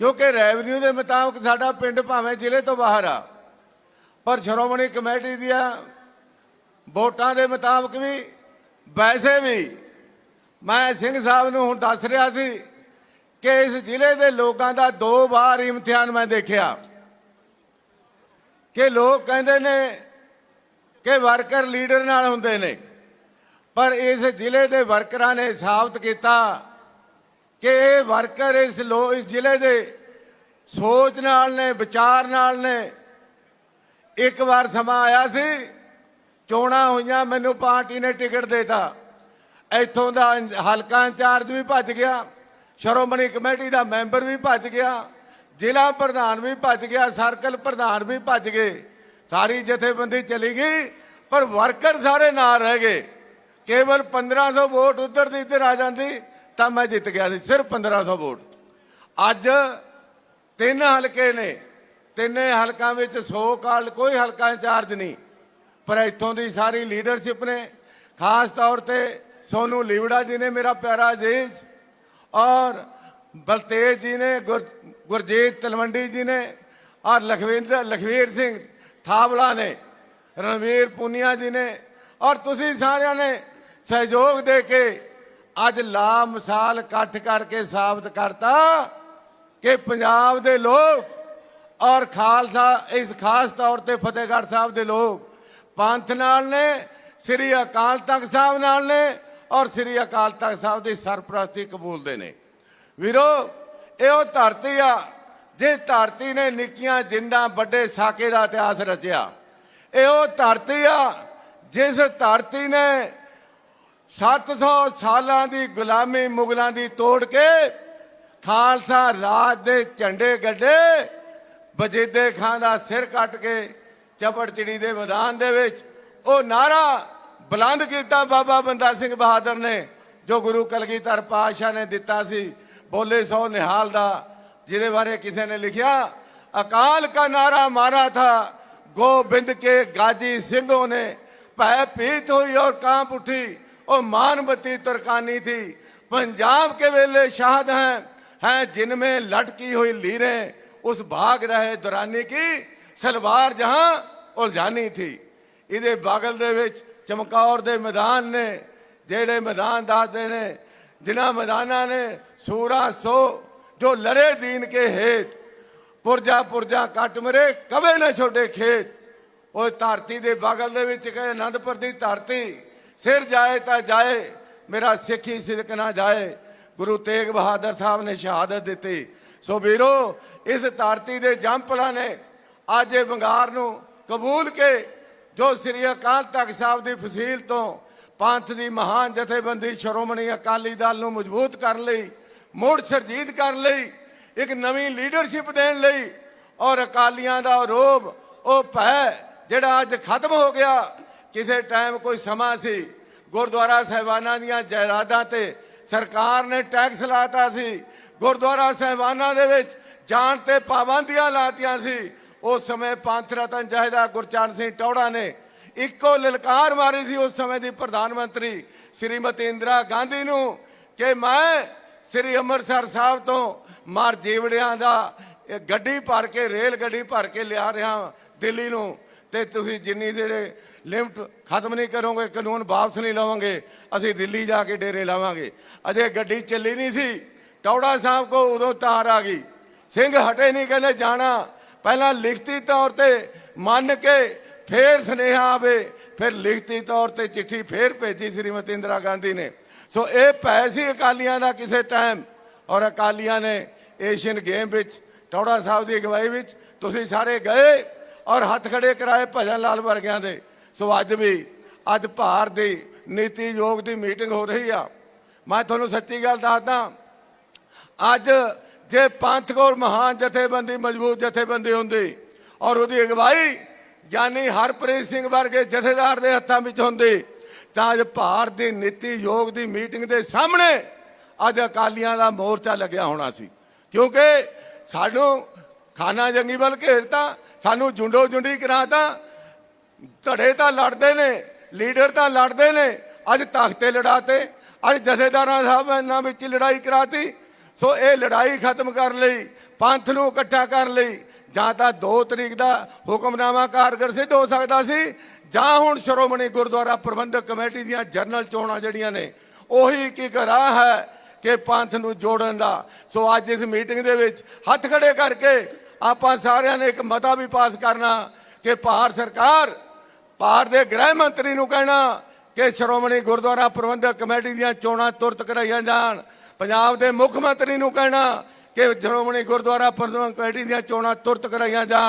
ਕਿਉਂਕਿ ਰੈਵਨਿਊ ਦੇ ਮੁਤਾਬਕ ਸਾਡਾ ਪਿੰਡ ਭਾਵੇਂ ਜ਼ਿਲ੍ਹੇ ਤੋਂ ਬਾਹਰ ਆ, ਪਰ ਸ਼੍ਰੋਮਣੀ ਕਮੇਟੀ ਦੀਆਂ ਵੋਟਾਂ ਦੇ ਮੁਤਾਬਕ ਵੀ ਵੈਸੇ ਵੀ ਮੈਂ ਸਿੰਘ ਸਾਹਿਬ ਨੂੰ ਹੁਣ ਦੱਸ ਰਿਹਾ ਸੀ ਕਿ ਇਸ ਜ਼ਿਲ੍ਹੇ ਦੇ ਲੋਕਾਂ ਦਾ ਦੋ ਵਾਰ ਇਮਤਿਹਾਨ ਮੈਂ ਦੇਖਿਆ। ਕਿ ਲੋਕ ਕਹਿੰਦੇ ਨੇ ਕਿ ਵਰਕਰ ਲੀਡਰ ਨਾਲ ਹੁੰਦੇ ਨੇ, ਪਰ ਇਸ ਜ਼ਿਲ੍ਹੇ ਦੇ ਵਰਕਰਾਂ ਨੇ ਸਾਬਤ ਕੀਤਾ ਕਿ ਇਹ ਵਰਕਰ ਇਸ ਲੋ ਇਸ ਜ਼ਿਲ੍ਹੇ ਦੇ ਸੋਚ ਨਾਲ ਨੇ, ਵਿਚਾਰ ਨਾਲ ਨੇ। ਇੱਕ ਵਾਰ ਸਮਾਂ ਆਇਆ ਸੀ, ਚੋਣਾਂ ਹੋਈਆਂ, ਮੈਨੂੰ ਪਾਰਟੀ ਨੇ ਟਿਕਟ ਦੇਤਾ। ਇੱਥੋਂ ਦਾ ਹਲਕਾ ਇੰਚਾਰਜ ਵੀ ਭੱਜ ਗਿਆ। ਸ਼੍ਰੋਮਣੀ ਕਮੇਟੀ ਦਾ ਮੈਂਬਰ ਵੀ ਭੱਜ ਗਿਆ। ਜ਼ਿਲ੍ਹਾ ਪ੍ਰਧਾਨ ਵੀ ਭੱਜ ਗਿਆ, ਸਰਕਲ ਪ੍ਰਧਾਨ ਵੀ ਭੱਜ ਗਏ। ਸਾਰੀ ਜਥੇਬੰਦੀ ਚਲੀ ਗਈ, ਪਰ ਵਰਕਰ ਸਾਰੇ ਨਾਲ ਰਹਿ ਗਏ। ਕੇਵਲ 1500 ਵੋਟ ਉਧਰ ਦੀ ਇੱਧਰ ਆ ਜਾਂਦੀ। ਤਾਂ ਮੈਂ ਜਿੱਤ ਗਿਆ ਸੀ, ਸਿਰਫ 1500 ਵੋਟ। ਅੱਜ ਤਿੰਨ ਹਲਕੇ ਨੇ, ਤਿੰਨੇ ਹਲਕਾਂ ਵਿੱਚ 100 ਕਾਲ ਕੋਈ ਹਲਕਾ ਇੰਚਾਰਜ ਨਹੀਂ। ਪਰ ਇੱਥੋਂ ਦੀ ਸਾਰੀ ਲੀਡਰਸ਼ਿਪ ਨੇ, ਖਾਸ ਤੌਰ ਤੇ ਸੋਨੂ ਲੀਵੜਾ ਜੀ ਨੇ, ਮੇਰਾ ਪਿਆਰਾ ਅਜੀਜ਼, ਔਰ ਬਲਤੇਜ ਜੀ ਨੇ, ਗੁਰ- ਗੁਰਜੀਤ ਤਲਵੰਡੀ ਜੀ ਨੇ, ਔਰ ਲਖਵਿੰਦਰ, ਲਖਵੀਰ ਸਿੰਘ ਥਾਵਲਾ ਨੇ, ਰਣਵੀਰ ਪੁਨੀਆ ਜੀ ਨੇ, ਔਰ ਤੁਸੀਂ ਸਾਰਿਆਂ ਨੇ ਸਹਿਯੋਗ ਦੇ ਕੇ ਅੱਜ ਲਾ ਮਿਸਾਲ ਇਕੱਠ ਕਰਕੇ ਸਾਬਤ ਕਰਤਾ ਕਿ ਪੰਜਾਬ ਦੇ ਲੋਕ ਔਰ ਖਾਲਸਾ, ਇਸ ਖਾਸ ਤੌਰ ਤੇ ਫਤਿਹਗੜ੍ਹ ਸਾਹਿਬ ਦੇ ਲੋਕ ਪੰਥ ਨਾਲ ਨੇ, ਸ੍ਰੀ ਅਕਾਲ ਤਖਤ ਸਾਹਿਬ ਨਾਲ ਨੇ ਔਰ ਸ੍ਰੀ ਅਕਾਲ ਤਖਤ ਸਾਹਿਬ ਦੀ ਸਰਪ੍ਰਸਤੀ ਕਬੂਲਦੇ ਨੇ। ਵੀਰੋ, ਇਹ ਉਹ ਧਰਤੀ ਆ ਜਿਸ ਧਰਤੀ ਨੇ ਨਿੱਕੀਆਂ ਜਿੰਦਾਂ ਵੱਡੇ ਸਾਕੇ ਦਾ ਇਤਿਹਾਸ ਰਚਿਆ। ਇਹ ਉਹ ਧਰਤੀ ਆ ਜਿਸ ਧਰਤੀ ਨੇ 700 ਸਾਲਾਂ ਦੀ ਗੁਲਾਮੀ ਮੁਗਲਾਂ ਦੀ ਤੋੜ ਕੇ ਖਾਲਸਾ ਰਾਜ ਦੇ ਝੰਡੇ ਗੱਡੇ ਬਜੀਦੇ ਖਾਨ ਦਾ ਸਿਰ ਕੱਟ ਕੇ ਚਪੜ ਚਿੜੀ ਦੇ ਮੈਦਾਨ ਦੇ ਵਿੱਚ ਉਹ ਨਾਰਾ ਬੁਲੰਦ ਕੀਤਾ ਬਾਬਾ ਬੰਦਾ ਸਿੰਘ ਬਹਾਦਰ ਨੇ, ਜੋ ਗੁਰੂ ਕਲਗੀਧਰ ਪਾਸ਼ਾ ਨੇ ਦਿੱਤਾ ਸੀ। ਬੋਲੇ ਸੋ ਨਿਹਾਲ ਦਾ, ਜਿਹਦੇ ਬਾਰੇ ਕਿਸੇ ਨੇ ਲਿਖਿਆ, ਅਕਾਲ ਕਾ ਨਾਰਾ ਮਾਰਾ ਥਾ, ਗੋਬਿੰਦ ਕੇ ਗਾਜੀ ਸਿੰਘੋਂ ਨੇ, ਭੈ ਪੀਤ ਹੋਈ ਔਰ ਕਾਂਪ ਉਠੀ और मानवती तुर्कानी थी पंजाब के वेले शाहद हैं हैं जिनमें लटकी हुई लीरें उस भाग रहे दुरानी की सलवार जहां उलझानी थी ਇਹਦੇ ਬਾਗਲ ਦੇ ਵਿੱਚ ਚਮਕੌਰ ਦੇ ਮੈਦਾਨ ਨੇ ਜਿਹੜੇ ਮੈਦਾਨ ਦੱਸਦੇ ਨੇ ਜਿਨ੍ਹਾਂ ਮੈਦਾਨਾਂ ਨੇ ਸੂਰਾ ਸੋ ਜੋ ਲਰੇ ਦੀਨ ਕੇ ਹੇਤ ਪੁਰਜਾ ਪੁਰਜਾ ਕੱਟ ਮਰੇ ਕਵੇ ਨਾ ਛੋਡੇ ਖੇਤ ਉਹ ਧਰਤੀ ਦੇ ਬਗਲ ਦੇ ਵਿੱਚ ਕਹੇ ਆਨੰਦਪੁਰ ਦੀ ਧਰਤੀ ਸਿਰ ਜਾਏ ਤਾਂ ਜਾਏ, ਮੇਰਾ ਸਿੱਖੀ ਸਿਦਕ ਨਾ ਜਾਏ। ਗੁਰੂ ਤੇਗ ਬਹਾਦਰ ਸਾਹਿਬ ਨੇ ਸ਼ਹਾਦਤ ਦਿੱਤੀ। ਸੋ ਵੀਰੋ, ਇਸ ਧਰਤੀ ਦੇ ਜੰਪਲਾਂ ਨੇ ਅੱਜ ਇਹ ਬੰਗਾਰ ਨੂੰ ਕਬੂਲ ਕੇ ਜੋ ਸ੍ਰੀ ਅਕਾਲ ਤਖਤ ਸਾਹਿਬ ਦੀ ਫਸੀਲ ਤੋਂ ਪੰਥ ਦੀ ਮਹਾਨ ਜਥੇਬੰਦੀ ਸ਼੍ਰੋਮਣੀ ਅਕਾਲੀ ਦਲ ਨੂੰ ਮਜ਼ਬੂਤ ਕਰਨ ਲਈ, ਮੁੜ ਸਰਜੀਤ ਕਰਨ ਲਈ, ਇੱਕ ਨਵੀਂ ਲੀਡਰਸ਼ਿਪ ਦੇਣ ਲਈ ਔਰ ਅਕਾਲੀਆਂ ਦਾ ਰੋਬ, ਉਹ ਭੈ ਜਿਹੜਾ ਅੱਜ ਖਤਮ ਹੋ ਗਿਆ। ਕਿਸੇ ਟਾਈਮ ਕੋਈ ਸਮਾਂ ਸੀ, ਗੁਰਦੁਆਰਾ ਸਾਹਿਬਾਨਾਂ ਦੀਆਂ ਜਾਇਦਾਦਾਂ ਤੇ ਸਰਕਾਰ ਨੇ ਟੈਕਸ ਲਾਤਾ ਸੀ, ਗੁਰਦੁਆਰਾ ਸਾਹਿਬਾਨਾਂ ਦੇ ਵਿੱਚ ਜਾਣ ਤੇ ਪਾਬੰਦੀਆਂ ਲਾਤੀਆਂ ਸੀ, ਉਸ ਸਮੇਂ ਪੰਥ ਰਤਨ ਜਹਦਾ ਗੁਰਚਰਨ ਸਿੰਘ ਟੌੜਾ ਨੇ ਇੱਕੋ ਲਲਕਾਰ ਮਾਰੀ ਸੀ ਉਸ ਸਮੇਂ ਦੀ ਪ੍ਰਧਾਨ ਮੰਤਰੀ ਸ਼੍ਰੀਮਤੀ ਇੰਦਰਾ ਗਾਂਧੀ ਨੂੰ ਕਿ ਮੈਂ ਸ੍ਰੀ ਅੰਮ੍ਰਿਤਸਰ ਸਾਹਿਬ ਤੋਂ ਮਾਰ ਜੀਵੜਿਆਂ ਦਾ ਗੱਡੀ ਭਰ ਕੇ, ਰੇਲ ਗੱਡੀ ਭਰ ਕੇ ਲਿਆ ਰਿਹਾ ਦਿੱਲੀ ਨੂੰ ਤੇ ਤੁਸੀਂ ਜਿੰਨੀ ਦੇਰ ਲਿਮਟ ਖਤਮ ਨਹੀਂ ਕਰੋਗੇ, ਕਾਨੂੰਨ ਵਾਪਸ ਨਹੀਂ ਲਵਾਂਗੇ, ਅਸੀਂ ਦਿੱਲੀ ਜਾ ਕੇ ਡੇਰੇ ਲਾਵਾਂਗੇ। ਅਜੇ ਗੱਡੀ ਚੱਲੀ ਨਹੀਂ ਸੀ। ਟੌੜਾ ਸਾਹਿਬ ਕੋ ਉਦੋਂ ਤਾਰ ਆ ਗਈ। ਸਿੰਘ ਹਟੇ ਨਹੀਂ, ਕਹਿੰਦੇ ਜਾਣਾ। ਪਹਿਲਾਂ ਲਿਖਤੀ ਤੌਰ ਤੇ ਮੰਨ ਕੇ ਫੇਰ ਸੁਨੇਹਾ ਆਵੇ, ਫਿਰ ਲਿਖਤੀ ਤੌਰ ਤੇ ਚਿੱਠੀ ਫੇਰ ਭੇਜੀ ਸ੍ਰੀਮਤੀ ਇੰਦਰਾ ਗਾਂਧੀ ਨੇ। ਸੋ ਇਹ ਪੈ ਸੀ ਅਕਾਲੀਆਂ ਦਾ ਕਿਸੇ ਟਾਈਮ। ਔਰ ਅਕਾਲੀਆਂ ਨੇ ਏਸ਼ੀਅਨ ਗੇਮ ਵਿੱਚ, ਟੌੜਾ ਸਾਹਿਬ ਦੀ ਅਗਵਾਈ ਵਿੱਚ, ਤੁਸੀਂ ਸਾਰੇ ਗਏ ਔਰ ਹੱਥ ਖੜੇ ਕਰਾਏ ਭਜਨ ਲਾਲ ਵਰਗਿਆਂ ਦੇ। ਸੋ ਅੱਜ ਵੀ, ਅੱਜ ਭਾਰਤ ਦੀ ਨੀਤੀ ਯੋਗ ਦੀ ਮੀਟਿੰਗ ਹੋ ਰਹੀ ਆ। ਮੈਂ ਤੁਹਾਨੂੰ ਸੱਚੀ ਗੱਲ ਦੱਸਦਾ, ਅੱਜ ਜੇ ਪੰਥ ਕੋਲ ਮਹਾਨ ਜਥੇਬੰਦੀ, ਮਜ਼ਬੂਤ ਜਥੇਬੰਦੀ ਹੁੰਦੀ ਔਰ ਉਹਦੀ ਅਗਵਾਈ ਗਿਆਨੀ ਹਰਪ੍ਰੀਤ ਸਿੰਘ ਵਰਗੇ ਜਥੇਦਾਰ ਦੇ ਹੱਥਾਂ ਵਿੱਚ ਹੁੰਦੀ, ਤਾਂ ਅੱਜ ਭਾਰਤ ਦੀ ਨੀਤੀ ਯੋਗ ਦੀ ਮੀਟਿੰਗ ਦੇ ਸਾਹਮਣੇ ਅੱਜ ਅਕਾਲੀਆਂ ਦਾ ਮੋਰਚਾ ਲੱਗਿਆ ਹੋਣਾ ਸੀ। ਕਿਉਂਕਿ ਸਾਨੂੰ ਖਾਨਾ ਜੰਗੀ ਵੱਲ ਘੇਰਤਾ, ਸਾਨੂੰ ਜੁੰਡੋ ਜੁੰਡੀ ਕਰਾਤਾ ਧੜੇ ਤਾਂ ਲੜਦੇ ਨੇ, ਲੀਡਰ ਤਾਂ ਲੜਦੇ ਨੇ। ਅੱਜ ਤਖਤੇ ਲੜਾਤੇ, ਅੱਜ ਜਥੇਦਾਰਾਂ ਸਾਹਿਬ ਇਹਨਾਂ ਵਿੱਚ ਲੜਾਈ ਕਰਾਤੀ। ਸੋ ਇਹ ਲੜਾਈ ਖਤਮ ਕਰਨ ਲਈ, ਪੰਥ ਨੂੰ ਇਕੱਠਾ ਕਰਨ ਲਈ। ਜਾਂ ਤਾਂ 2 ਤਰੀਕ ਦਾ ਹੁਕਮਨਾਮਾ ਕਾਰਗਰ ਸਿੱਧ ਹੋ ਸਕਦਾ ਸੀ, ਜਾਂ ਹੁਣ ਸ਼੍ਰੋਮਣੀ ਗੁਰਦੁਆਰਾ ਪ੍ਰਬੰਧਕ ਕਮੇਟੀ ਦੀਆਂ ਜਨਰਲ ਚੋਣਾਂ ਜਿਹੜੀਆਂ ਨੇ, ਉਹੀ ਇੱਕ ਇੱਕ ਰਾਹ ਹੈ ਕਿ ਪੰਥ ਨੂੰ ਜੋੜਨ ਦਾ। ਸੋ ਅੱਜ ਇਸ ਮੀਟਿੰਗ ਦੇ ਵਿੱਚ ਹੱਥ ਖੜੇ ਕਰਕੇ ਆਪਾਂ ਸਾਰਿਆਂ ਨੇ ਇੱਕ ਮਤਾ ਵੀ ਪਾਸ ਕਰਨਾ ਕਿ ਭਾਰਤ ਸਰਕਾਰ ਭਾਰਤ ਦੇ ਗ੍ਰਹਿ ਮੰਤਰੀ ਨੂੰ ਕਹਿਣਾ ਕਿ ਸ਼੍ਰੋਮਣੀ ਗੁਰਦੁਆਰਾ ਪ੍ਰਬੰਧਕ ਕਮੇਟੀ ਦੀਆਂ ਚੋਣਾਂ ਤੁਰਤ ਕਰਾਈਆਂ ਜਾਣ। ਪੰਜਾਬ ਦੇ ਮੁੱਖ ਮੰਤਰੀ ਨੂੰ ਕਹਿਣਾ ਕਿ ਸ਼੍ਰੋਮਣੀ ਗੁਰਦੁਆਰਾ ਪ੍ਰਬੰਧਕ ਕਮੇਟੀ ਦੀਆਂ ਚੋਣਾਂ ਤੁਰਤ ਕਰਾਈਆਂ ਜਾਣ।